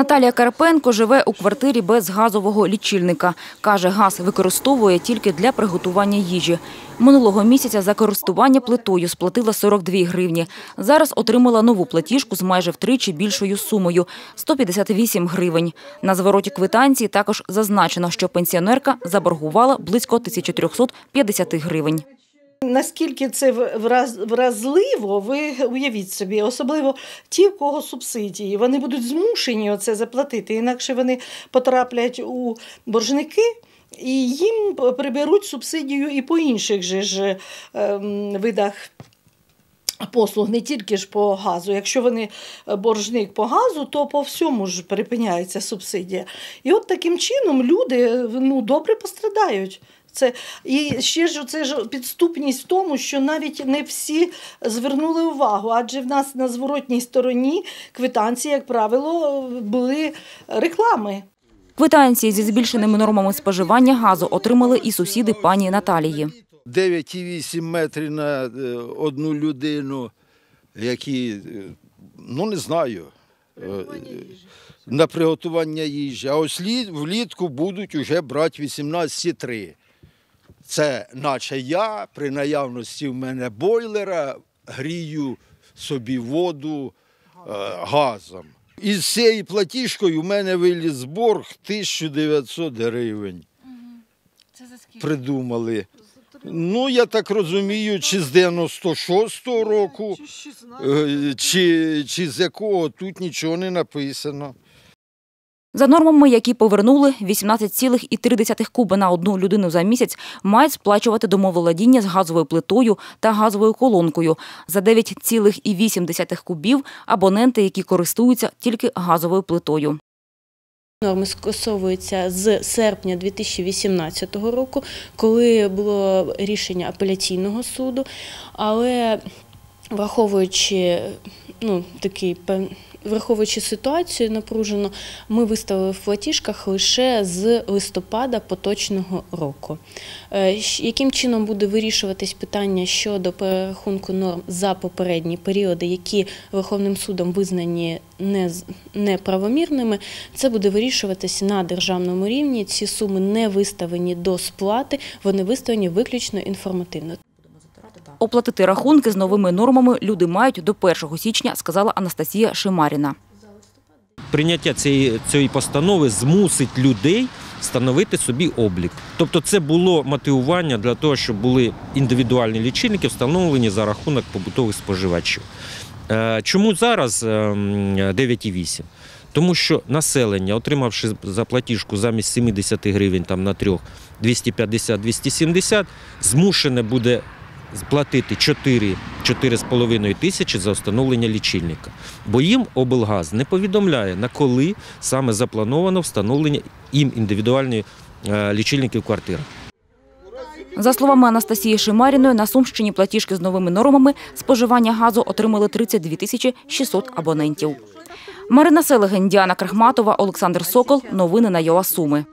Наталія Карпенко живе у квартирі без газового лічильника. Каже, газ використовує тільки для приготування їжі. Минулого місяця за користування плитою сплатила 42 гривні. Зараз отримала нову платіжку з майже втричі більшою сумою – 158 гривень. На звороті квитанції також зазначено, що пенсіонерка заборгувала близько 1350 гривень. Наскільки це враз- вразливо, ви уявіть собі, особливо ті, в кого субсидії, вони будуть змушені оце заплатити, інакше вони потраплять у боржники. І їм приберуть субсидію і по інших же ж ем, видах послуг, не тільки ж по газу. Якщо вони е, боржник по газу, то по всьому ж припиняється субсидія. І от таким чином люди ну, добре пострадають. Це і ще ж це ж підступність в тому, що навіть не всі звернули увагу, адже в нас на зворотній стороні квитанції, як правило, були реклами. Квитанції зі збільшеними нормами споживання газу отримали і сусіди пані Наталії. 9,8 метрів на е, одну людину, які, е, ну не знаю, е, на приготування їжі. А ось лі- влітку будуть вже брати 18,3. Це наче я при наявності в мене бойлера грію собі воду е, газом. Із цією платіжкою в мене виліз борг 1900 гривень. Це за скільки? Придумали. Ну, я так розумію, чи з 96-го року, е, чи, чи з якого тут нічого не написано. За нормами, які повернули 18,3 куби на одну людину за місяць, мають сплачувати домоволодіння з газовою плитою та газовою колонкою. За 9,8 кубів – абоненти, які користуються тільки газовою плитою. Норми скасовуються з серпня 2018 року, коли було рішення апеляційного суду, але враховуючи ну, такий Враховуючи ситуацію напружено, ми виставили в платіжках лише з листопада поточного року. Е, Яким чином буде вирішуватись питання щодо перерахунку норм за попередні періоди, які Верховним судом визнані неправомірними, це буде вирішуватись на державному рівні. Ці суми не виставлені до сплати, вони виставлені виключно інформативно. Оплатити рахунки з новими нормами люди мають до 1 січня, сказала Анастасія Шимаріна. прийняття цієї, цієї постанови змусить людей встановити собі облік. Тобто це було мотивування для того, щоб були індивідуальні лічильники, встановлені за рахунок побутових споживачів. Е, Чому зараз ем, 9,8? Тому що населення, отримавши за платіжку замість 70 гривень там, на трьох 250-270, змушене буде сплатити 4 4,5 тисячі за встановлення лічильника. Бо їм облгаз не повідомляє, на коли саме заплановано встановлення їм індивідуальної е, лічильників квартир. За словами Анастасії Шимаріної, на Сумщині платіжки з новими нормами споживання газу отримали 32 тисячі 600 абонентів. Марина Селегень, Діана Крахматова, Олександр Сокол. Новини на ЮА Суми.